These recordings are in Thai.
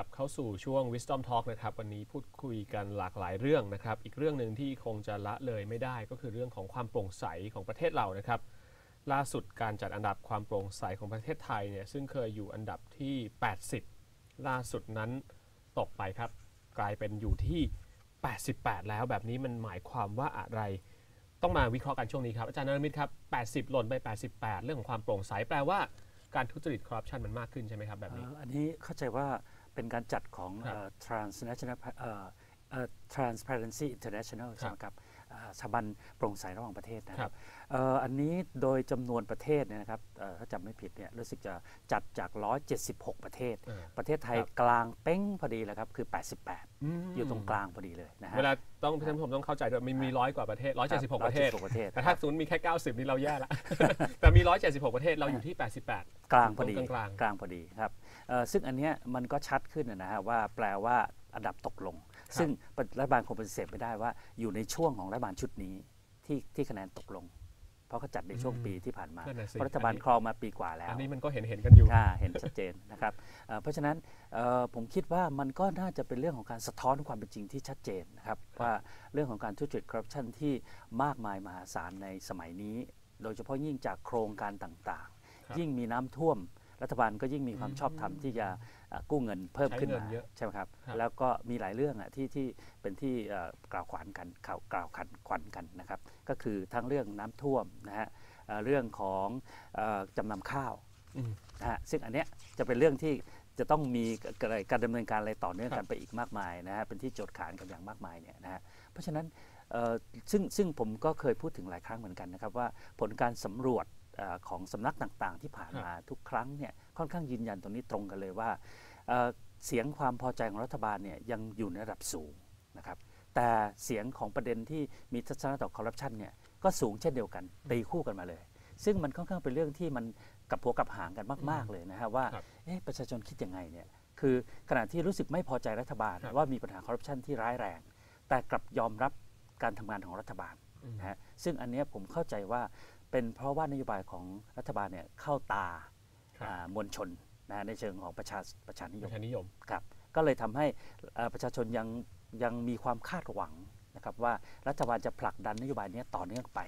ับเข้าสู่ช่วง Wisdom Talk นะครับ วันนี้พูดคุยกันหลากหลายเรื่องนะครับ อีกเรื่องหนึ่งที่คงจะละเลยไม่ได้ก็คือเรื่องของความโปร่งใสของประเทศเรานะครับ ล่าสุดการจัดอันดับความโปร่งใสของประเทศไทยเนี่ยซึ่งเคยอยู่อันดับที่ 80 ล่าสุดนั้นตกไปครับ กลายเป็นอยู่ที่ 88 แล้วแบบนี้มันหมายความว่าอะไร ต้องมาวิเคราะห์กันช่วงนี้ครับอาจารย์นรมิตรครับ 80 หล่นไป 88 เรื่องของความโปร่งใสแปลว่าการทุจริตคอร์รัปชันมันมากขึ้นใช่ไหมครับแบบนี้ อันนี้เข้าใจว่า เป็นการจัดของครับเอ่อ transnational เอ่อเอ่อ transparency international ใช่ไหมครับเอ่อสถาบันโปร่งใสระหว่างประเทศนะคครัรับบเอ่ออันนี้โดยจำนวนประเทศเนี่ยนะครับเอ่อถ้าจำไม่ผิดเนี่ยรู้สึกจะจัดจาก 176 ประเทศอ่าประเทศไทยครับกลางเป้งพอดีเลยครับคือ 88 อยู่ตรงกลางพอดีเลยนะฮะเวลาต้องท่านผู้ชมต้องเข้าใจด้วยมีมีร้อยกว่าประเทศ 176 ประเทศ176ประเทศแต่ถ้าศูนย์มีแค่ 90 นี่เราแย่ละแต่มี 176 ประเทศเราอยู่ที่ 88 กลางพอดีตรงกลางๆกลางพอดีครับเอ่อ ซึ่งอันเนี้ยมันก็ชัดขึ้นนะฮะว่าแปลว่าอันดับตกลง ซึ่งรัฐบาลคงปฏิเสธไม่ได้ว่าอยู่ในช่วงของรัฐบาลชุดนี้ที่ที่คะแนนตกลง เพราะเขาจัดในช่วงอืมปีที่ผ่านมานั่นน่ะสิเพราะรัฐบาลอันนี้ครองมาปีกว่าแล้ว อันนี้มันก็เห็นเห็นกันอยู่ค่ะเห็นชัดเจนนะครับเอ่อเพราะฉะนั้นเอ่อผมคิดว่ามันก็น่าจะเป็นเรื่องของการสะท้อนความเป็นจริงที่ชัดเจนนะครับว่าเรื่องของการทุจริตคอร์รัปชันที่มากมายมหาศาลในสมัยนี้ โดยเฉพาะยิ่งจากโครงการต่างครับๆยิ่งมีน้ำท่วม รัฐบาลก็ยิ่งมีความชอบธรรมที่จะเอ่อกู้เงินเพิ่มขึ้นใช้เงิมานเยอะใช่ไหมครับครับแล้วก็มีหลายเรื่องอะที่ที่เป็นที่เอ่อกล่าวขวัญกันกล่าวกล่าวขันขวัญกันนะครับก็คือทั้งเรื่องน้ำท่วมนะฮะเอ่อเรื่องของเอ่อจำนำข้าวอืมนะฮะซึ่งอันเนี้ยจะเป็นเรื่องที่จะต้องมีการการดำเนินการอะไรต่อเนื่องครักับนไปอีกมากมายนะฮะเป็นที่โจทย์ขานกันอย่างมากมายเนี่ยนะฮะเพราะฉะนั้นเอ่อซึ่งซึ่งผมก็เคยพูดถึงหลายครั้งเหมือนกันนะครับว่าผลการสำรวจเอ่อ ของสำนักต่างๆ ที่ผ่านมาทุกครั้งเนี่ยค่อนข้างยืนยันตรงนี้ตรงกันเลยว่าเอ่อเสียงความพอใจของรัฐบาลเนี่ยยังอยู่ในระดับสูงนะครับแต่เสียงของประเด็นที่มีทัศนะต่อคอร์รัปชันเนี่ยก็สูงเช่นเดียวกันตีคู่กันมาเลย ซึ่งมันค่อนข้างเป็นเรื่องที่มันกับหัวกับหางกันมาก ๆเลยนะฮะว่าครับเอ๊ะประชาชนคิดยังไงเนี่ยคือขณะที่รู้สึกไม่พอใจรัฐบาลครับว่ามีปัญหาคอร์รัปชันที่ร้ายแรง แต่กลับยอมรับการทำงานของรัฐบาลอืมนะฮะซึ่งอันเนี้ยผมเข้าใจว่า เป็นเพราะว่านโยบายของรัฐบาลเนี่ยเข้าตาครับอ่ามวลชนนะฮะในเชิงของประชาประชานิยประมชานิยมครับก็เลยทำให้เอ่อประชาชนยังยังมีความคาดหวังนะครับว่ารัฐบาลจะผลักดันนโยบายเนี้ยต่อเนื่องไป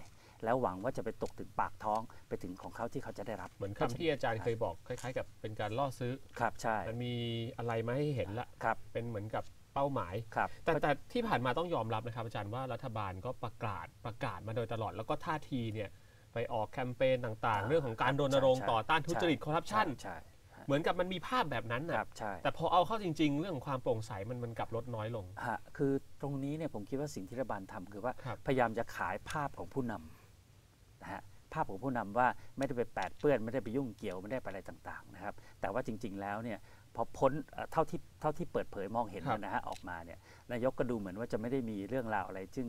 แล้วหวังว่าจะไปตกถึงปากท้องไปถึงของเขาที่เขาจะได้รับ เหมือนคำที่อาจารย์เคยบอกคล้าย ๆ กับเป็นการล่อซื้อครับใช่มันมีอะไรมาให้เห็นละครับเป็นเหมือนกับเป้าหมายครับแต่แต่ที่ผ่านมาต้องยอมรับนะครับอาจารย์ว่ารัฐบาลก็ประกาศประกาศมาโดยตลอดแล้วก็ท่าทีเนี่ย ไปออกแคมเปญต่างๆ เรื่องของการรณรงค์ใช่ต่อต้านทุจริตคอร์รัปชันใช่เหมือนกับมันมีภาพแบบนั้นคนะรับใช่แต่พอเอาเข้าจริง ๆ เรื่องของความโปร่งใสมันมันกลับลดน้อยลงฮะคือตรงนี้เนี่ยผมคิดว่าสิ่งที่รัฐบาลทำคือว่าครับพยายามจะขายภาพของผู้นำนะฮะภาพของผู้นำว่าไม่ได้ไปแปดเปื้อนไม่ได้ไปยุ่งเกี่ยวไม่ได้ไปอะไรต่างๆนะครับแต่ว่าจริง ๆ แล้วเนี่ยพอพ้นเอ่อเท่าที่เท่าที่เปิดเผยมองเห็นครับเนยนะฮะออกมาเนี่ยนายกก็ดูเหมือนว่าจะไม่ได้มีเรื่องราวอะไร ซึ่ง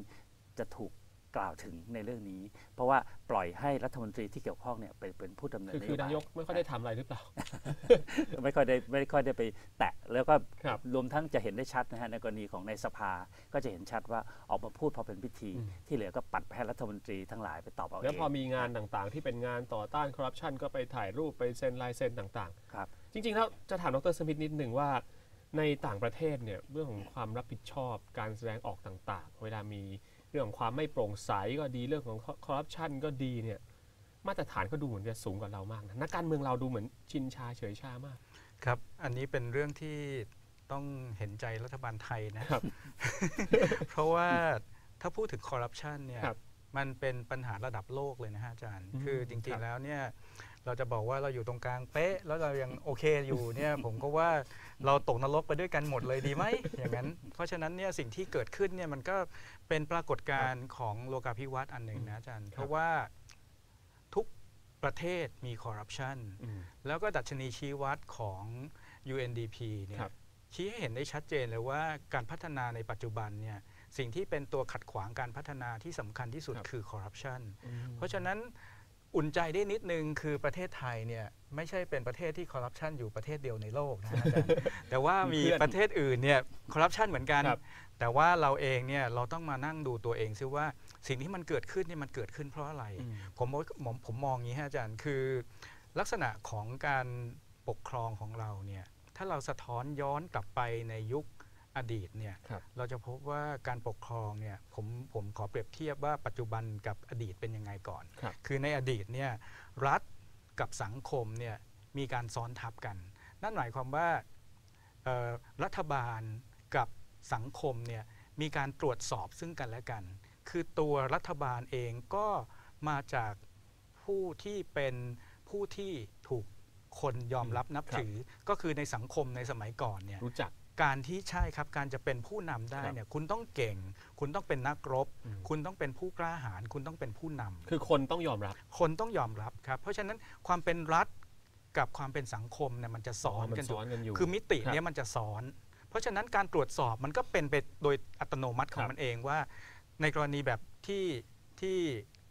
จะถูก กล่าวถึงในเรื่องนี้ เพราะว่าปล่อยให้รัฐมนตรีที่เกี่ยวข้องเนี่ยไปเป็นผู้ดำเนินคือคือนายกไม่ค่อยได้ทำอะไรหรือเปล่า ไม่ค่อยได้ไม่ค่อยได้ไปแตะแล้วก็ครับรวมทั้งจะเห็นได้ชัดนะฮะในกรณีของในสภาก็จะเห็นชัดว่าออกมาพูดพอเป็นพิธีอืมที่เหลือก็ปัดไปให้รัฐมนตรีทั้งหลายไปตอบเอาเองแล้วพอมีงานต่างๆ ที่เป็นงานต่อต้านคอร์รัปชันก็ไปถ่ายรูปไปเซ็นลายเซ็นต่างครับๆจริงๆแล้วจะถามดรสมิธนิดหนึ่งว่าในต่างประเทศเนี่ยเรื่องของความรับผิดชอบการแสดงออกต่างๆ เวลามี เรื่องของความไม่โปร่งใสก็ดีเรื่องของคอร์รัปชันก็ดีเนี่ยมาตรฐานก็ดูเหมือนจะสูงกว่าเรามากนะนักการเมืองเราดูเหมือนชินชาเฉยชามาก ครับ อันนี้เป็นเรื่องที่ต้องเห็นใจรัฐบาลไทยนะครับ เพราะว่าถ้าพูดถึงคอร์รัปชันเนี่ยครับมันเป็นปัญหาระดับโลกเลยนะฮะอาจารย์อืมคือจคริรังบๆแล้วเนี่ย เราจะบอกว่าเราอยู่ตรงกลางเป๊ะ แล้วเรายังโอเคอยู่เนี่ยผมก็ว่าเราตกนรกไปด้วยกันหมดเลยดีไหมอย่างนั้น เพราะฉะนั้นเนี่ยสิ่งที่เกิดขึ้นเนี่ยมันก็เป็นปรากฏการณ์ของโลกาภิวัตน์อันหนึ่งนะอาจารย์เพราะว่าทุกประเทศมีคอร์รัปชันอืมแล้วก็ดัชนีชี้วัดของ UNDP เนี่ยครับชี้ให้เห็นได้ชัดเจนเลยว่าการพัฒนาในปัจจุบันเนี่ยสิ่งที่เป็นตัวขัดขวางการพัฒนาที่สำคัญที่สุดครับคือคอร์รัปชันอืมเพราะฉะนั้น อุ่นใจได้นิดนึงคือประเทศไทยเนี่ยไม่ใช่เป็นประเทศที่คอร์รัปชันอยู่ประเทศเดียวในโลกนะฮะอาจารย์แต่ว่ามีมีเพื่อนประเทศอื่นเนี่ยคอร์รัปชันเหมือนกัน ครับ แต่ว่าเราเองเนี่ยเราต้องมานั่งดูตัวเองซิว่าสิ่งที่มันเกิดขึ้นเนี่ยมันเกิดขึ้นเพราะอะไรอืมผมว่าผมผมมองอย่างนี้ฮะอาจารย์คือ ลักษณะของการปกครองของเราเนี่ยถ้าเราสะท้อนย้อนกลับไปในยุค อดีตเนี่ยครับเราจะพบว่าการปกครองเนี่ยผมผมขอเปรียบเทียบว่าปัจจุบันกับอดีตเป็นยังไงก่อนครับคือในอดีตเนี่ยรัฐกับสังคมเนี่ยมีการซ้อนทับกัน นั่นหมายความว่าเอ่อรัฐบาลกับสังคมเนี่ยมีการตรวจสอบซึ่งกันและกัน คือตัวรัฐบาลเองก็มาจากผู้ที่เป็นผู้ที่ถูก คนยอมรับนับครับถือ ก็คือในสังคมในสมัยก่อนเนี่ยรู้จักการที่ใช่ครับการจะเป็นผู้นำได้ครับเนี่ยคุณต้องเก่ง คุณต้องเป็นนักรบอืมคุณต้องเป็นผู้กล้าหาญคุณต้องเป็นผู้นำคือคนต้องยอมรับ คนต้องยอมรับครับ เพราะฉะนั้นความเป็นรัฐกับความเป็นสังคมเนี่ยมันจะซ้อนมันกันอซ้ยู่อนกันอยู่คือมิติครับเนี้ยมันจะซ้อน เพราะฉะนั้นการตรวจสอบมันก็เป็นไปโดยอัตโนมัติขอคงรับมันเองว่า ในกรณีแบบที่ที่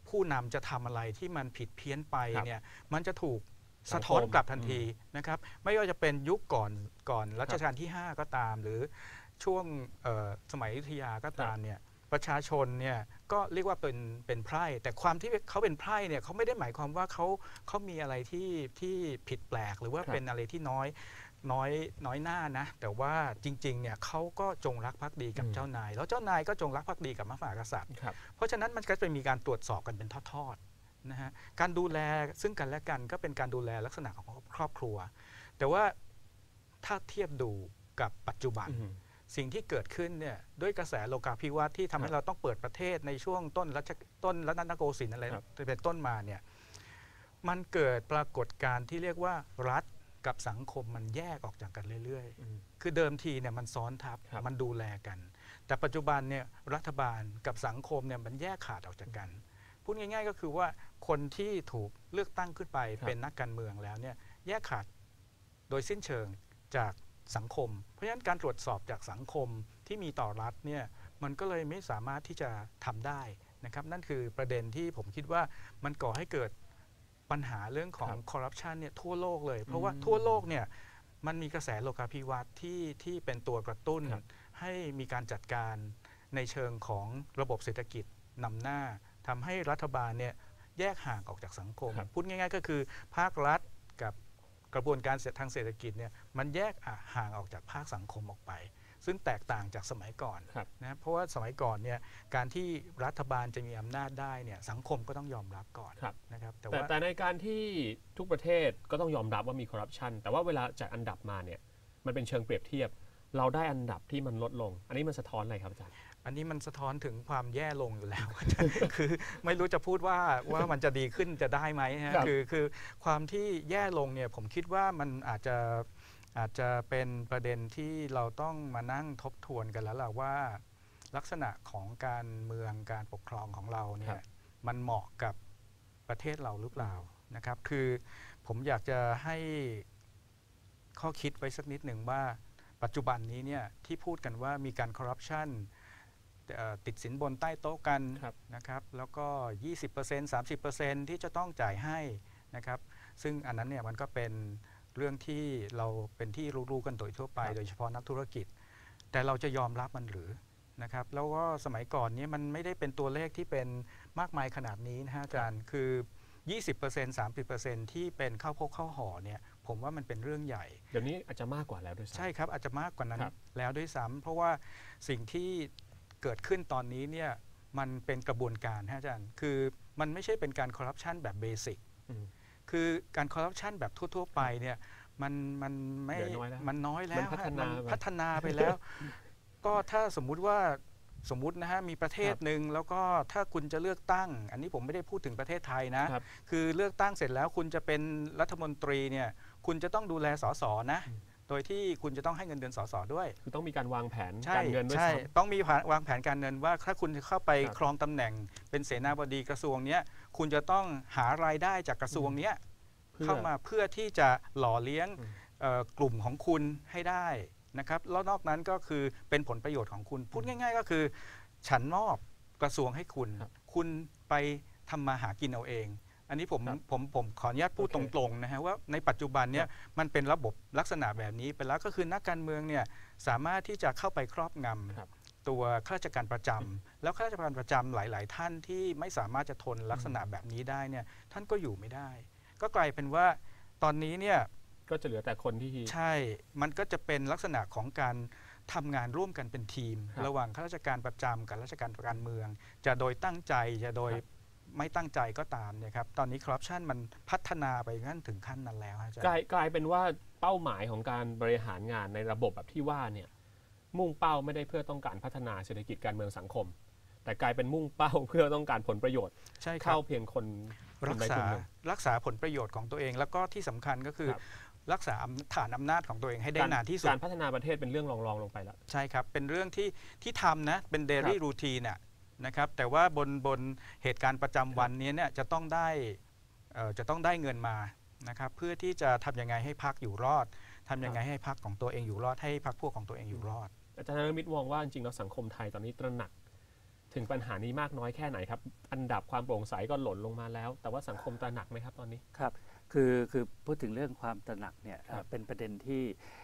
ผู้นำจะทำอะไรที่มันผิดเพี้ยนไปครับเนี่ยมันจะถูก สัสะงคมท้อนกลับทันทีนะครับ ไม่ว่าจะเป็นยุคก่อนก่อนรัชกาลที่ 5 ก็ตาม หรือช่วงเอ่อสมัยอยุธยาก็ตามเนี่ยประชาชนเนี่ยก็เรียกว่าเป็นเป็นไพร่แต่ความที่เขาเป็นไพร่เนี่ยเขาไม่ได้หมายความว่าเขาเขามีอะไรที่ที่ผิดแปลก หรือว่าครับเป็นอะไรที่น้อยน้อยน้อยหน้านะ แต่ว่าจริงๆเนี่ยเขาก็จงรักภักดีกับอืมเจ้านาย แล้วเจ้านายก็จงรักภักดีกับพระมหากษัตริย์ครับเพราะฉะนั้นมันก็จะมีการตรวจสอบกันเป็นทอดๆ นะฮะการดูแลซึ่งกันและกันก็เป็นการดูแลลักษณะของครอบครัว แต่ว่าถ้าเทียบดูกับปัจจุบันอืมสิ่งที่เกิดขึ้นเนี่ยด้วยกระแสโลกาภิวัตน์ที่ทำให้ครับเราต้องเปิดประเทศในช่วงต้นรัชต้นรัตนโกสินทร์อะไรครับเป็นต้นมาเนี่ยมันเกิดปรากฏการณ์ที่เรียกว่ารัฐกับสังคมมันแยกออกจากกันเรื่อยๆอืมคือเดิมทีเนี่ยมันซ้อนทับครับมันดูแลกัน แต่ปัจจุบันเนี่ยรัฐบาลกับสังคมเนี่ยมันแยกขาดออกจากกัน พูดง่าย ๆ ก็คือว่าคนที่ถูกเลือกตั้งขึ้นไปครับเป็นนักการเมืองแล้วเนี่ยแยกขาดโดยสิ้นเชิงจากสังคม เพราะฉะนั้นการตรวจสอบจากสังคมที่มีต่อรัฐเนี่ยมันก็เลยไม่สามารถที่จะทำได้นะครับนั่นคือประเด็นที่ผมคิดว่ามันก่อให้เกิดปัญหาเรื่องของครับคอร์รัปชันเนี่ยทั่วโลกเลย เพราะว่าอืมทั่วโลกเนี่ยมันมีกระแสโลกาภิวัตน์ที่ที่เป็นตัวกระตุ้นครับให้มีการจัดการในเชิงของระบบเศรษฐกิจนำหน้า ทำให้รัฐบาลเนี่ยแยกห่างออกจากสังคมครับพูดง่าย ๆ ก็คือ ภาครัฐกับกระบวนการทางเศรษฐกิจเนี่ยมันแยกอะห่างออกจากภาคสังคมออกไป ซึ่งแตกต่างจากสมัยก่อนครับนะเพราะว่าสมัยก่อนเนี่ยการที่รัฐบาลจะมีอำนาจได้เนี่ยสังคมก็ต้องยอมรับก่อนครับนะครับแต่แต่ว่าแต่ในการที่ทุกประเทศก็ต้องยอมรับว่ามีคอร์รัปชันแต่ว่าเวลาจัดอันดับมาเนี่ยมันเป็นเชิงเปรียบเทียบ เราได้อันดับที่มันลดลง อันนี้มันสะท้อนอะไรครับอาจารย์ อันนี้มันสะท้อนถึงความแย่ลงอยู่แล้ว คือไม่รู้จะพูดว่าว่ามันจะดีขึ้นจะได้ไหมฮะครับคือคือความที่แย่ลงเนี่ยผมคิดว่ามันอาจจะอาจจะเป็นประเด็นที่เราต้องมานั่งทบทวนกันแล้วล่ะว่า ลักษณะของการเมืองการปกครองของเราเนี่ครัยบมันเหมาะกับประเทศเราหรือเปล่านะครับ คือผมอยากจะให้ข้อคิดไว้สักนิดหนึ่งว่าปัจจุบันนี้เนี่ยที่พูดกันว่ามีการคอร์รัปชันเอ่อ ติดสินบนใต้โต๊ะกันครับนะครับแล้วก็ 20% 30%ที่จะต้องจ่ายให้นะครับซึ่งอันนั้นเนี่ยมันก็เป็นเรื่องที่เราเป็นที่รู้ๆกันโดยทั่วไปครับโดยเฉพาะนักธุรกิจ แต่เราจะยอมรับมันหรือนะครับแล้วก็สมัยก่อนเนี้มันไม่ได้เป็นตัวเลขที่เป็นมากมายขนาดนี้นะฮะอาจารย์คือ 20% 30%ที่เป็นข้าวโพกข้าวห่อเนี่ยผมว่ามันเป็นเรื่องใหญ่ เดี๋ยวนี้อาจจะมากกว่าแล้วด้วยซ้ำใช่ครับอาจจะมากกว่านั้นครับแล้วด้วยซ้ำเพราะว่าสิ่งที่ เกิดขึ้นตอนนี้เนี่ยมันเป็นกระบวนการฮะอาจารย์ คือมันไม่ใช่เป็นการคอร์รัปชันแบบเบสิกอืมคือการคอร์รัปชันแบบทั่ว ๆ ไปเนี่ยมันมันไม่เหลือน้อยแล้วมันน้อยแล้วมันพัฒนาฮะไปพัฒนาไปแล้ว ก็ถ้าสมมุติว่าสมมุตินะฮะมีประเทศครับหนึ่งแล้วก็ถ้าคุณจะเลือกตั้ง อันนี้ผมไม่ได้พูดถึงประเทศไทยนะครับคือเลือกตั้งเสร็จแล้วคุณจะเป็นรัฐมนตรีเนี่ยคุณจะต้องดูแลสสนะอืมโดยที่คุณจะต้องให้เงินเดือนสสด้วย คือต้องมีการวางแผนใช่การเงินด้วยใช่ซ้ต้องมีแผนวางแผนการเงินว่าถ้าคุณจะเข้าไปครับครองตำแหน่ง เป็นเสนาบดีกระทรวงเนี้ยคุณจะต้องหารายได้จากกระทรวงเนี้ยำพื่อเข้ามาเพื่อที่จะหล่อเลี้ยงอืมเอ่อกลุ่มของคุณให้ได้นะครับแล้วนอกนั้นก็คือเป็นผลประโยชน์ของคุณ พูดง่าย ๆ ก็คือ ฉันมอบกระทรวงให้คุณครับคุณไปทำมาหากินเอาเอง อันนี้ผมครับผมผมขออนุญาตพูดโอตเครงๆนะฮะว่าในปัจจุบันเนี่ยมันเป็นระบบลักษณะแบบนี้ไปแล้วก็คือนักการเมืองเนี่ยสามารถที่จะเข้าไปครอบงำครับตัวข้าราชการประจำแล้วข้าราชการประจำหลาย ๆ ท่านที่ไม่สามารถจะทนลักษณะแบบนี้ได้เนี่ยท่านก็อยู่ไม่ได้ ก็กลายเป็นว่าตอนนี้เนี่ยก็จะเหลือแต่คนที่ใช่ มันก็จะเป็นลักษณะของการทำงานร่วมกันเป็นทีมครับระหว่างข้าราชการประจำกับราชการการเมือง จะโดยตั้งใจจะโดยครับ ไม่ตั้งใจก็ตามเนี่ยครับตอนนี้คอร์รัปชันมันพัฒนาไปขั้นถึงขั้นนั้นแล้วฮะอาจารกลายย์กลายเป็นว่าเป้าหมายของการบริหารงานในระบบแบบที่ว่าเนี่ยมุ่งเป้าไม่ได้เพื่อต้องการพัฒนาเศรษฐกิจการเมืองสังคม แต่กลายเป็นมุ่งเป้าเพื่อต้องการผลประโยชน์ใช่ครัเข้าบเพียงคนกรัลุ่มกใดกษาลุ่มหนึ่งรักษาผลประโยชน์ของตัวเอง แล้วก็ที่สำคัญก็คือครับรักษาอำฐานอำนาจของตัวเองให้ได้การนานที่สุด การพัฒนาประเทศเป็นเรื่องรองๆลงไปแล้ว ใช่ครับ เป็นเรื่องที่ที่ทำนะ เป็นเดลี่ครับรูทีน่ะ นะครับแต่ว่าบนบนเหตุการณ์ประจำวันนี้เนี่ยจะต้องได้เอ่อจะต้องได้เงินมานะครับเพื่อที่จะทำยังไงให้พักอยู่รอดทำยังไงให้พักของตัวเองอยู่รอด ให้พักพวกของตัวเองอยู่รอด อาจารย์นรมิตมองว่าจริงๆแล้วสังคมไทยตอนนี้ตระหนัก ถึงปัญหานี้มากน้อยแค่ไหนครับ อันดับความโปร่งใสก็หล่นลงมาแล้ว แต่ว่าสังคมตระหนักไหมครับตอนนี้ครับคือคือพูดถึงเรื่องความตระหนักเนี่ยครับเอ่อเป็นประเด็นที่เอ่อ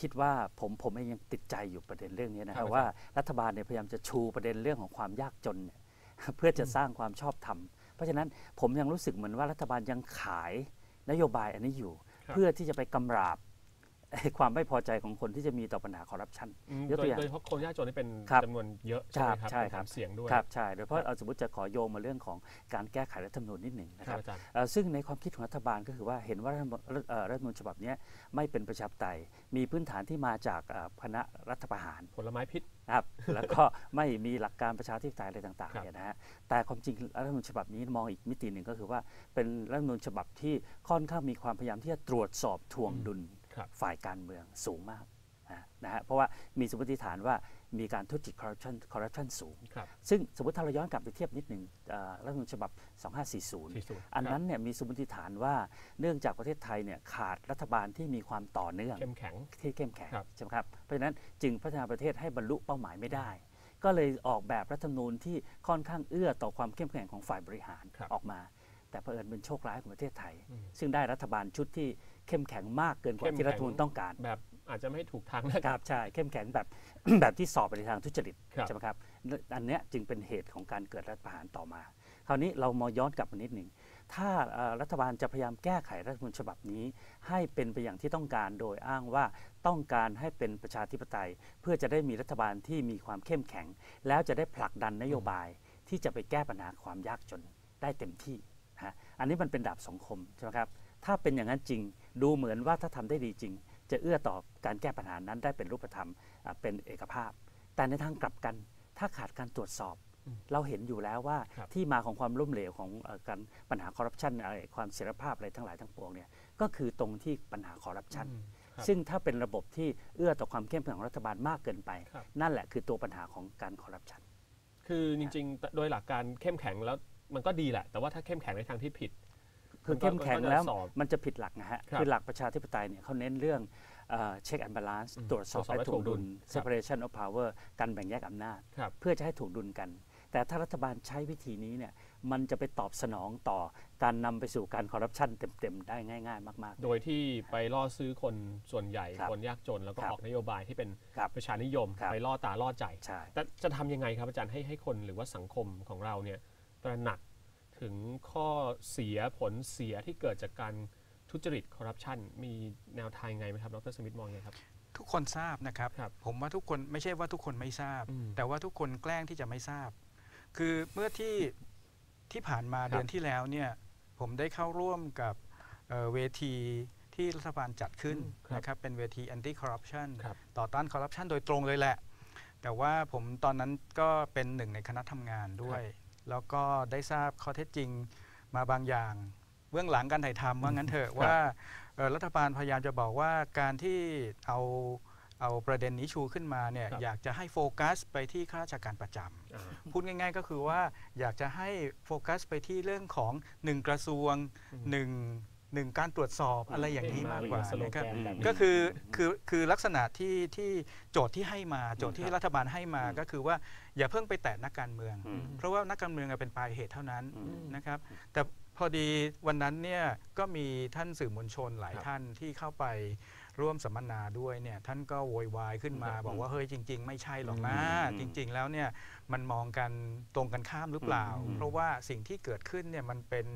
คิดว่าผมผมเองยังติดใจอยู่ประเด็นเรื่องนี้นะคครัรับบว่ารัฐบาลเนี่ยพยายามจะชูประเด็นเรื่องของความยากจนเนี่ยเพื่อจะสร้างความชอบธรรม เพราะฉะนั้นผมยังรู้สึกเหมือนว่ารัฐบาลยังขายนโยบายอันนี้อยู่ครับเพื่อที่จะไปกำราบ ความไม่พอใจของคนที่จะมีต่อปัญหาคอร์รัปชันอืมยกโดตัวยอย่างโดยเฉพาะคนยากจนนี่เป็นครับจำนวนเยอะใช่ไหมครับใช่ครับเป็นวามเสี่ยงด้วยครับใช่โดยเฉพาะเอาสมมติจะขอโยงมาเรื่องของการแก้ไขรัฐธรรมนูญนิดหนึ่งนะคครัรับบอาจารย์เอ่อซึ่งในความคิดของรัฐบาลก็คือว่าเห็นว่ารัฐธรรมเอ่อรัฐธรรมนูญฉบับเนี้ยไม่เป็นประชาธิปไตยมีพื้นฐานที่มาจากเอ่อคณะรัฐประหารผลไม้พิษนะครับแล้วก็ไม่มีหลักการประชาธิปไตยอะไรต่างครับๆเนี่ยนะฮะแต่ความจริงรัฐธรรมนูญฉบับนี้มองอีกมิติหนึ่งก็คือว่าเป็นรัฐธรรมนูญฉบับที่ค่อนข้างมีความพยายามที่จะตรวจสอบทวงดุลครับ ฝ่ายการเมืองสูงมากนะนะฮะเพราะว่ามีสมมติฐานว่ามีการทุจริตคอร์รัปชันคอร์รัปชันสูงครับซึ่งสมมติถ้าเราย้อนกลับไปเทียบนิดหนึ่งเอ่อรัฐธรรมนูญฉบับ 2540สี่ศูนย์อันนั้นเนี่ยมีสมมติฐานว่าเนื่องจากประเทศไทยเนี่ยขาดรัฐบาลที่มีความต่อเนื่องเข้มแข็งที่เข้มแข็งครับใช่ไหมครับเพราะฉะนั้นจึงพัฒนาประเทศให้บรรลุเป้าหมายไม่ได้ ก็เลยออกแบบรัฐธรรมนูญที่ค่อนข้างเอื้อต่อความเข้มแข็งของฝ่ายบริหารครับออกมา แต่เผอิญเป็นโชคร้ายของประเทศไทยอืมซึ่งได้รัฐบาลชุดที่ เข้มแข็งมากเกินกว่าเข้มที่แข็งรัฐธรรมนูญต้องการ แบบอาจจะไม่ถูกทางนะครับใช่เข้มแข็งแบบแบบที่สอบไปในทางทุจริตครับใช่ไหมครับอันเนี้ยจึงเป็นเหตุของการเกิดรัฐประหารต่อมา คราวนี้เรามาย้อนกลับมานิดหนึ่งถ้าเอ่อรัฐบาลจะพยายามแก้ไขรัฐธรรมนูญฉบับนี้ ให้เป็นไปอย่างที่ต้องการโดยอ้างว่าต้องการให้เป็นประชาธิปไตย เพื่อจะได้มีรัฐบาลที่มีความเข้มแข็ง แล้วจะได้ผลักดันนโยบายที่จะไปแก้ปัญหาความยากจนได้เต็มที่นะฮะอันนี้มันเป็นดาบสองคมใช่ไหมครับถ้าเป็นอย่างนั้นจริง ดูเหมือนว่าถ้าทำได้ดีจริง จะเอื้อต่อการแก้ปัญหานั้นได้เป็นรูปธรรมอ่าเป็นเอกภาพ แต่ในทางกลับกัน ถ้าขาดการตรวจสอบอืมเราเห็นอยู่แล้วว่าครับที่มาของความล้มเหลวของเอ่อการปัญหาคอร์รัปชันอะไรความเสถียรภาพอะไรทั้งหลายทั้งปวงเนี่ยก็คือตรงที่ปัญหาคอร์รัปชันอืมครับซึ่งถ้าเป็นระบบที่เอื้อต่อความเข้มแข็งของรัฐบาลมากเกินไปครับนั่นแหละคือตัวปัญหาของการคอร์รัปชันคือจริงๆ โดยหลักการเข้มแข็งแล้วมันก็ดีแหละ แต่ว่าถ้าเข้มแข็งในทางที่ผิด คือมันก็เข้มแข็งมันก็จะแล้วสอบมันจะผิดหลักนะฮะครับคือหลักประชาธิปไตยเนี่ยเขาเน้นเรื่องเช็คแอนด์บาลานซ์อืมตรวจสอบตรวจสอบให้ให้ถูถูกกดุดุลลครับ separation of power การแบ่งแยกอำนาจครับเพื่อจะให้ถูกดุลกัน แต่ถ้ารัฐบาลใช้วิธีนี้เนี่ยมันจะไปตอบสนองต่อการนำไปสู่การคอร์รัปชันเต็ม ๆ ได้ง่ายๆ มากโดยที่ไปล่อซื้อคนส่วนใหญ่ครับคนยากจน แล้วก็ครับออกนโยบายที่เป็นครับประชานิยมครับไปล่อตาล่อใจๆใช่แต่จะทำยังไงครับอาจารย์ให้ให้คนหรือว่าสังคมของเราเนี่ยตระหนัก ถึงข้อเสียผลเสียที่เกิดจากการทุจริตคอร์รัปชันมีแนวทางยังไงไหมครับดรสมิธมองยังไงครับ ทุกคนทราบนะครับครับผมว่าทุกคนไม่ใช่ว่าทุกคนไม่ทราบอืมแต่ว่าทุกคนแกล้งที่จะไม่ทราบ คือเมื่อที่ที่ผ่านมาครับเดือนที่แล้วเนี่ยผมได้เข้าร่วมกับเอ่อเวทีที่รัฐบาลจัดขึ้นอืมครับนะครับเป็นเวที anti corruption ครับต่อต้านคอร์รัปชันโดยตรงเลยแหละ แต่ว่าผมตอนนั้นก็เป็นหนึ่งในคณะทำงานด้วย แล้วก็ได้ทราบข้อเท็จจริงมาบางอย่างเบื้องหลังการถ่ายทำว่างั้นเถอะว่าเอ่อรัฐบาลพยายามจะบอกว่าการที่เอาเอาประเด็นนี้ชูขึ้นมาเนี่ยครับอยากจะให้โฟกัสไปที่ข้าราชการประจำอ่าพูดง่าย ๆ ก็คือว่าอยากจะให้โฟกัสไปที่เรื่องของหนึ่งกระทรวงอืม หนึ่งหนึ่งการตรวจสอบอะไรอย่างนี้มากกว่าสโลนะคแกรับนแบบนี้ก็คือคือคือลักษณะที่ที่โจทย์ที่ให้มาโจทย์ที่ครับรัฐบาลให้มาก็คือว่าอย่าเพิ่งไปแตะนักการเมืองอืมเพราะว่านักการเมืองอะเป็นปลายเหตุเท่านั้นอืมนะครับแต่พอดีวันนั้นเนี่ยก็มีท่านสื่อมวลชนหลายครับท่านที่เข้าไป ร่วมสัมมนาด้วยเนี่ยท่านก็โวยวายขึ้นมาครับบอกว่าเฮ้ยจริง ๆ ไม่ใช่หรอกนะอืมจริง ๆ แล้วเนี่ยมันมองกันตรงกันข้ามหรือเปล่าอืมเพราะว่าสิ่งที่เกิดขึ้นเนี่ยมันเป็น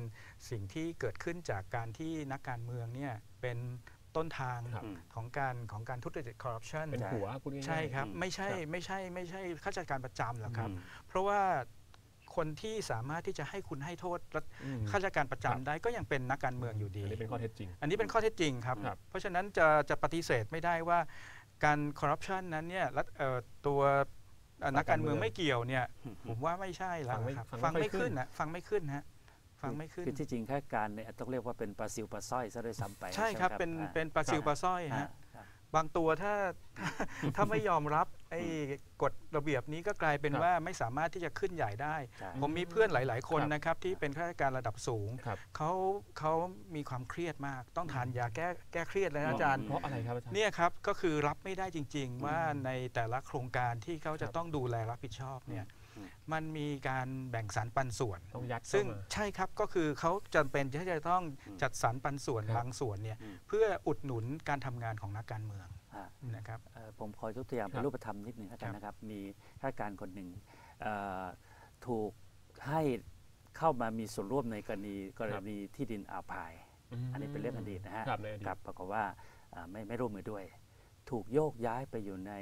สิ่งที่เกิดขึ้นจากการที่นักการเมืองเนี่ยเป็นต้นทางครับอืมของการของการทุจริตคอร์รัปชันเป็นใช่หัวพูดง่ายๆใช่ครับอืมไม่ใช่ครับ ไม่ใช่ไม่ใช่ไม่ใช่ข้าราชการประจำหรอกครับอืมเพราะว่า คนที่สามารถที่จะให้คุณให้โทษรัฐอืมข้าราชการประจำครับได้ก็ยังเป็นนักการเมืองอยู่ดี อันนี้เป็นข้อเท็จจริง อันนี้เป็นข้อเท็จจริงครับครับเพราะฉะนั้นจะจะปฏิเสธไม่ได้ว่าการคอร์รัปชันนั้นเนี่ยรัฐเอ่อตัวเอ่อนักการเมืองไม่เกี่ยวเนี่ยผมว่าไม่ใช่แล้วฟังไม่ครับฟัฟังงไม่ไม่ขึ้ขึ้นนนะฟังไม่ขึ้นฮะฟังไม่ขึ้นคือที่จริงแค่การเนี่ยต้องเรียกว่าเป็นปลาซิวปลาสร้อยซะด้วยซ้ำไปใช่ครับไหมเป็นอ่าเป็นปลาซิวปลาสร้อยอ่าฮะครั บบางตัวถ้าถ้าไม่ยอมรับไอ้กฎระเบียบนี้ก็กลายเป็นครับว่าไม่สามารถที่จะขึ้นใหญ่ได้ใช่ผมมีเพื่อนหลาย ๆ คนครับนะครับที่เป็นข้าราชการระดับสูงครับเขาเขามีความเครียดมาก ต้องทานยาแก้แก้เครียดเลยนะอาจารย์เพราะอะไรครับอาจารย์เนี่ยครับก็คือรับไม่ได้จริง ๆ ว่าในแต่ละโครงการที่เขาจะครับต้องดูแลรับผิดชอบเนี่ยอื มมันมีการแบ่งสรรปันส่วนต้องยัดเข้าซึ่งมาใช่ครับก็คือเขาจำเป็นที่จะต้องจัดสรรปันส่วนครับบางส่วนเนี่ยอืมเพื่ออุดหนุนการทำงานของนักการเมืองอ่านะครับเอ่อผมขอยกตัวอย่างคเป็รันบรูปธรรมนิดหนึ่งแล้วกันครับนะครับ มีข้าราชการคนหนึ่งเอ่อถูกให้เข้ามามีส่วนร่วมในกรณีกรณีที่ดินอ่าวพาย อันนี้เป็นเรื่องอดีตนะฮะครับในอดีตครับปรากฏว่าอ่าไม่ไม่ร่วมมือด้วย ถูกโยกย้ายไปอยู่ใน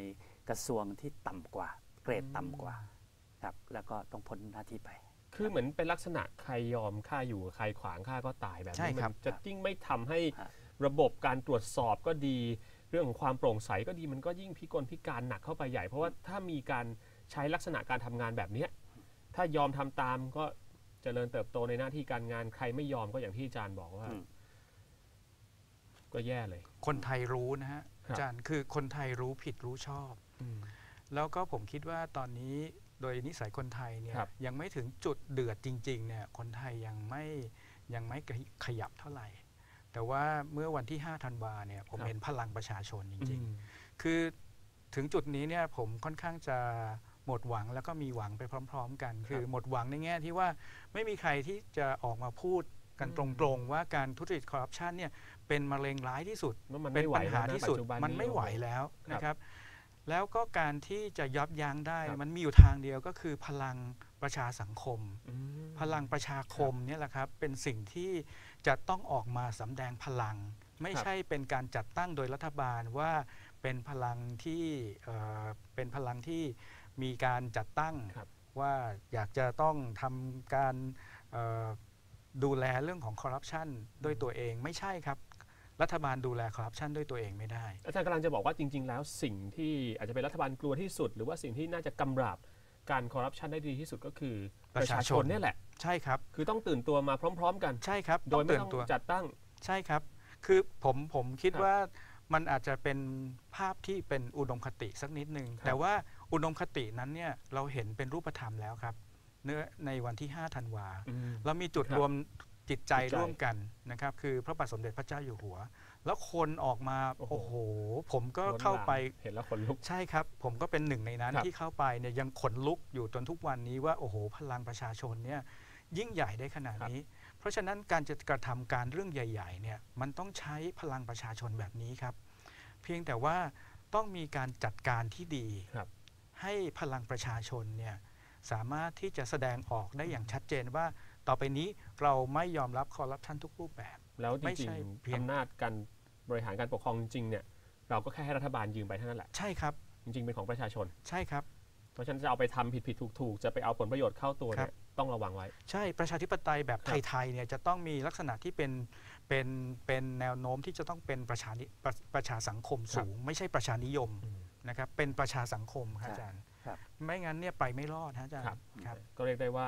กระทรวงที่ต่ำกว่า เกรดต่ำกว่า ครับ แล้วก็ต้องพ้นหน้าที่ไป คือเหมือนเป็นลักษณะใครยอมข้าอยู่ใครขวางข้าก็ตายแบบใช่นี้ครัมับนจะยิ่งไม่ทำให้ครับระบบการตรวจสอบก็ดี เรื่องของความโปร่งใสก็ดีมันก็ยิ่งพิกลพิการหนักเข้าไปใหญ่ เพราะว่าถ้ามีการใช้ลักษณะการทำงานแบบเนี้ยถ้ายอมทำตามก็เจริญเติบโตในหน้าที่การงานใครไม่ยอมก็อย่างที่อาจารย์บอกว่าอืมก็แย่เลย คนไทยรู้นะฮะครับอาจารย์คือคนไทยรู้ผิดรู้ชอบ แล้วก็ผมคิดว่าตอนนี้ โดยนิสัยคนไทยเนี่ยครับยังไม่ถึงจุดเดือดจริงๆเนี่ยคนไทยยังไม่ยังไม่ขยับเท่าไหร่ แต่ว่าเมื่อวันที่5ธันวาเนี่ยผมครับเห็นพลังประชาชนจอืริงมๆคือถึงจุดนี้เนี่ยผมค่อนข้างจะหมดหวังแล้วก็มีหวังไปพร้อม ๆ กัน คือหมดหวังในแง่ที่ว่าไม่มีใครที่จะออกมาพูดกันอืมตรงๆ ว่าการทุจริตคอร์รัปชันเนี่ยเป็นมะเร็งร้ายที่สุดว่ามันเป็นไม่ไหวปัญหาแล้วะที่สุดปัจจุบัมันไม่ไหวโอ้โแล้วครับนะครับ แล้วก็การที่จะยับยั้งได้ครับมันมีอยู่ทางเดียวก็คือพลังประชาสังคมอืมพลังประชาคมเนี่ยแหละครับเป็นสิ่งที่จะต้องออกมาสำแดงพลัง ไม่ครับใช่เป็นการจัดตั้งโดยรัฐบาลว่าเป็นพลังที่เอ่อเป็นพลังที่มีการจัดตั้งครับว่าอยากจะต้องทำการเอ่อดูแลเรื่องของคอร์รัปชันด้วยตัวเองไม่ใช่ครับ รัฐบาลดูแลคอร์รัปชันด้วยตัวเองไม่ได้ อาจารย์กำลังจะบอกว่าจริง ๆ แล้วสิ่งที่อาจจะเป็นรัฐบาลกลัวที่สุด หรือว่าสิ่งที่น่าจะกำราบการคอร์รัปชันได้ดีที่สุดก็คือปประระชาชาชชนนเนี่ยแหละ ใช่ครับ คือต้องตื่นตัวมาพร้อม ๆ กันใช่ครับโดยไม่ตื่นต้องตัวจัดตั้งใช่ครับ คือผมผมคิดครับว่ามันอาจจะเป็นภาพที่เป็นอุดมคติสักนิดหนึ่งครับแต่ว่าอุดมคตินั้นเนี่ยเราเห็นเป็นรูปธรรมแล้วครับเนื้อในวันที่ 5 ธันวาอืมเรามีจุดครับรวม จิตใจจิตใจ ร่วมกันนะครับคือพระบาทสมเด็จพระเจ้าอยู่หัว แล้วคนออกมาโอ้โหโอ้โห ผมก็ล้นเข้าหลมไปเห็นแล้วขนลุก ใช่ครับ ผมก็เป็นหนึ่งในนั้นครับที่เข้าไปเนี่ยยังขนลุกอยู่จนทุกวันนี้ว่าโอ้โห พลังประชาชนเนี่ยยิ่งใหญ่ได้ขนาดนี้ เพราะฉะนั้นการจะกระทำการเรื่องใหญ่ๆเนี่ยมันต้องใช้พลังประชาชนแบบนี้ครับ เพียงแต่ว่าต้องมีการจัดการที่ดี ครับ ให้พลังประชาชนเนี่ยสามารถที่จะแสดงออกได้อย่างชัดเจนว่า ต่อไปนี้เราไม่ยอมรับคอร์รัปชันทุกรูปแบบ แล้วจไม่ริงใช่เพียๆงอำนาจการบริหารการปกครองจริงๆเนี่ยเราก็แค่ให้รัฐบาลยืมไปเท่านั้นแหละ ใช่ครับ จริงๆเป็นของประชาชน ใช่ครับ เพราะฉะนั้นจะเอาไปทำผิดๆถูกๆ จะไปเอาผลประโยชน์เข้าตัวครัเนี่ยบต้องระวังไว้ ใช่ประชาธิปไตยแบบครับไทยๆเนี่ยจะต้องมีลักษณะที่เป็นเป็นเป็นแนวโน้มที่จะต้องเป็นประชานิประประชาสังคมสูง ไม่ใช่ประชานิยมอืม นะครับเป็นประชาสังคมครับใช่อาจารย์ ครับ ไม่งั้นเนี่ยไปไม่รอดฮะอาจารย์ครับครับก็เรียกได้ว่า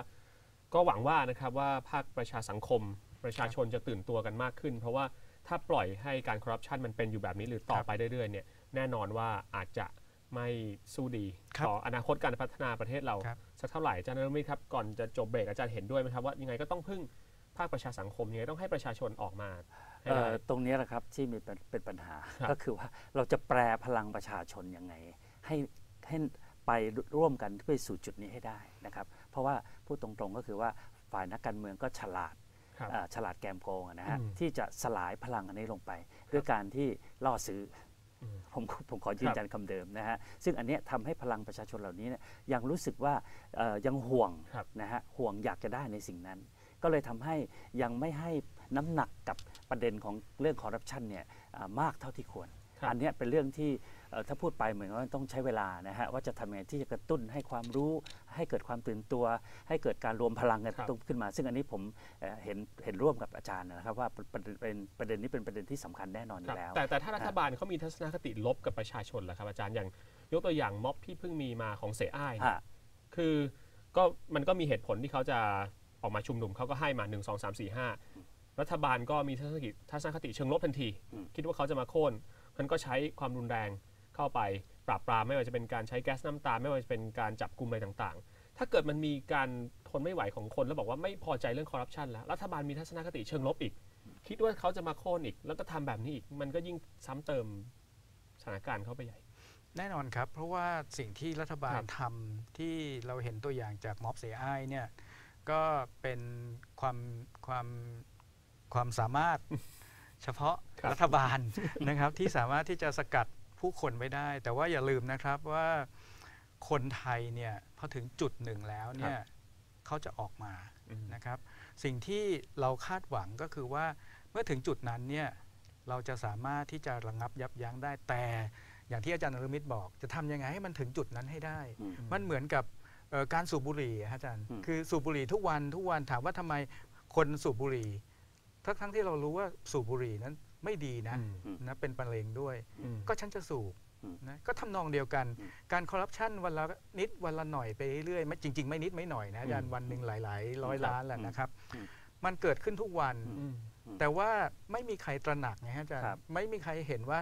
ก็หวังว่านะครับว่าภาคประชาสังคม ประชาชนจะตื่นตัวกันมากขึ้น เพราะว่าถ้าปล่อยให้การคอร์รัปชันมันเป็นอยู่แบบนี้หรือต่อครับไปเรื่อยๆเนี่ยแน่นอนว่าอาจจะไม่สู้ดีครับต่ออนาคตการพัฒนาประเทศเราครับสักเท่าไหร่อาจารย์นรมิตครับก่อนจะจบเบรกอาจารย์เห็นด้วยไหมครับว่ายังไงก็ต้องพึ่งภาคประชาสังคมยังไงต้องให้ประชาชนออกมาให้เอ่ได้อตรงนี้แหละครับที่มีเป็นเป็นปัญหาครับก็คือว่าเราจะแปรพลังประชาชนยังไง ให้ให้ไปร่วมกันเพื่อสู่จุดนี้ให้ได้นะครับ เพราะว่า พูดตรงๆก็คือว่าฝ่ายนักการเมืองก็ฉลาดครับอ่าฉลาดแกมโกงอะนะฮะอืมที่จะสลายพลังอันนี้ลงไป ด้วยการที่ล่อซื้ออมผมผมขอยืนยันคำเดิมนะฮะซึ่งอันเนี้ยทำให้พลังประชาชนเหล่านี้เนี่ยยังรู้สึกว่าเอ่อยังห่วงครับนะฮะห่วงอยากจะได้ในสิ่งนั้น ก็เลยทำให้ยังไม่ให้น้ำหนักกับประเด็นของเรื่องคอร์รัปชันเนี่ยอ่ามากเท่าที่ควรครับอันเนี้ยเป็นเรื่องที่เอ่อ ถ้าพูดไปเหมือนว่าต้องใช้เวลานะฮะว่าจะทำยังไงที่จะกระตุ้นให้ความรู้ ให้เกิดความตื่นตัว ให้เกิดการรวมพลังกันครับขึ้นมา ซึ่งอันนี้ผมเอ่อเห็นเห็นร่วมกับอาจารย์นะครับว่าประเด็นเป็นประเด็นนี้เป็นประเด็นที่สำคัญแน่นอนอครัยู่บแล้ว แต่แต่ถ้ารัฐบาลเขามีทัศนคติลบกับประชาชนล่ะครับอาจารย์อย่างยกตัวอย่างม็อบที่เพิ่งมีมาของเสอ้ายเนี่ยฮะคือก็มันก็มีเหตุผลที่เขาจะออกมาชุมนุมเขาก็ให้มา 1 2 3 4 5 รัฐบาลก็มีทัศนคติทัศนคติเชิงลบทันทีอืมคิดว่าเขาจะมาโค่นมันก็ใช้ความรุนแรง เข้าไปปราบปรามไม่ว่าจะเป็นการใช้แก๊สน้ำตา ไม่ว่าจะเป็นการจับกลุ่มอะไรต่างๆ ถ้าเกิดมันมีการทนไม่ไหวของคนแล้วบอกว่าไม่พอใจเรื่องคอร์รัปชันแล้ว รัฐบาลมีทัศนคติเชิงลบอีก คิดว่าเขาจะมาโค่นอีก แล้วก็ทำแบบนี้อีก มันก็ยิ่งซ้ำเติมสถานการณ์เข้าไปใหญ่ แน่นอนครับ เพราะว่าสิ่งที่รัฐบาลครับทำที่เราเห็นตัวอย่างจากม็อบเสียอ้ายเนี่ยก็เป็นความความความสามารถเฉพาะครับรัฐบาลนะครับที่สามารถที่จะสกัด ผู้คนไว้ได้ แต่ว่าอย่าลืมนะครับว่าคนไทยเนี่ยพอถึงจุดหนึ่งแล้วเนี่ยเขาจะออกมาอืมนะครับ สิ่งที่เราคาดหวังก็คือว่าเมื่อถึงจุดนั้นเนี่ยเราจะสามารถที่จะระงับยับยั้งได้แต่อย่างที่อาจารย์นรมิตบอก จะทำยังไงให้มันถึงจุดนั้นให้ได้อืมมันเหมือนกับเอ่อการสูบบุหรี่อะฮะอาจารย์อืมคือสูบบุหรี่ทุกวันทุกวันถามว่าทำไมคนสูบบุหรี่ทั้งทั้งที่เรารู้ว่าสูบบุหรี่นั้น ไม่ดีนะอืมนะเป็นมะเร็งด้วยอืมก็ฉันจะสูบอืมนะก็ทำนองเดียวกันอืมการคอร์รัปชันวันละนิดวันละหน่อยไปเรื่อยๆไม่จริง ๆ ไม่นิดไม่หน่อยนะอาจารอืย์มวันหนึ่งหลาย ๆ ร้อยครับล้านแหละนะครับอืมมันเกิดขึ้นทุกวันอืมแต่ว่าไม่มีใครตระหนักไงฮะอาจารย์ครับไม่มีใครเห็นว่า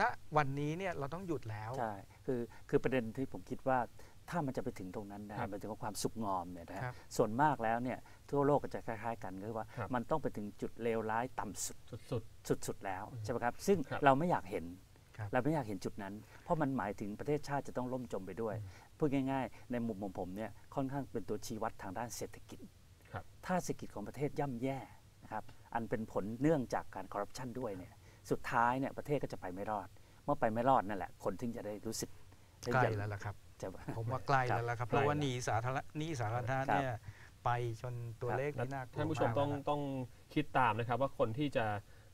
ณวันนี้เนี่ยเราต้องหยุดแล้วใช่คือคือประเด็นที่ผมคิดว่า ถ้ามันจะไปถึงตรงนั้นนะครัฮะบหมายถึงว่าความสุขงอมเนี่ยนะฮะครับส่วนมากแล้วเนี่ยทั่วโลกก็จะคล้าย ๆ กันก็คือว่าครับมันต้องไปถึงจุดเลวร้ายต่ำสุดสุดสุดๆแล้วใช่ไหมครับซึ่งครับเราไม่อยากเห็นครับเราไม่อยากเห็นจุดนั้น เพราะมันหมายถึงประเทศชาติจะต้องล่มจมไปด้วยพูดง่ายๆ ในมุมของผมเนี่ยค่อนข้างเป็นตัวชี้วัดทางด้านเศรษฐกิจครับถ้าเศรษฐกิจของประเทศย่ำแย่นะครับอันเป็นผลเนื่องจากการคอร์รัปชันด้วยเนี่ยสุดท้ายเนี่ยประเทศก็จะไปไม่รอด เมื่อไปไม่รอดนั่นแหละคนถึงจะได้รู้สึกได้ใกล้ยังแล้วล่ะครับ จะผมว่าใกล้แล้วล่ะครับใกเพล้ราะว่าแล้วหนี้สาธารณหนี้สาธารณะครับเนี่ยไปจนตัวครับเลขนี่น่ากลัวท่านผู้ชมกต้องแล้วต้องคิดตามนะครับ ว่าคนที่จะ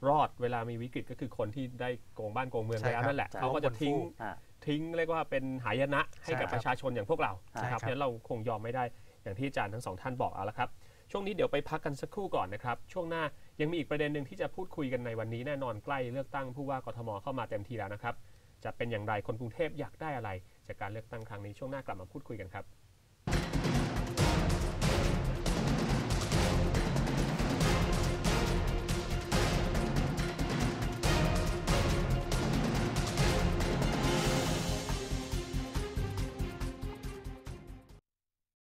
รอดเวลามีวิกฤตก็คือคนที่ได้โกงบ้านโกงเมืองไปแล้วนั่นแหละใช่เขาก็จะทิ้งอ่าทิ้งเรียกว่าเป็นหายนะให้กับใช่ครับประชาชนอย่างพวกเราใช่นะครับครับเพราะฉะนั้นเราคงยอมไม่ได้อย่างที่อาจารย์ทั้งสองท่านบอกเอาละครับ ช่วงนี้เดี๋ยวไปพักกันสักครู่ก่อนนะครับ ช่วงหน้ายังมีอีกประเด็นหนึ่งที่จะพูดคุยกันในวันนี้แน่นอนใกล้เลือกตั้งผู้ว่ากทมเข้ามาเต็มทีแล้วนะครับ จะเป็นอย่างไรคนกรุงเทพอยากได้อะไร จากการเลือกตั้งครั้งนี้ช่วงหน้ากลับมาพูดคุยกันครับ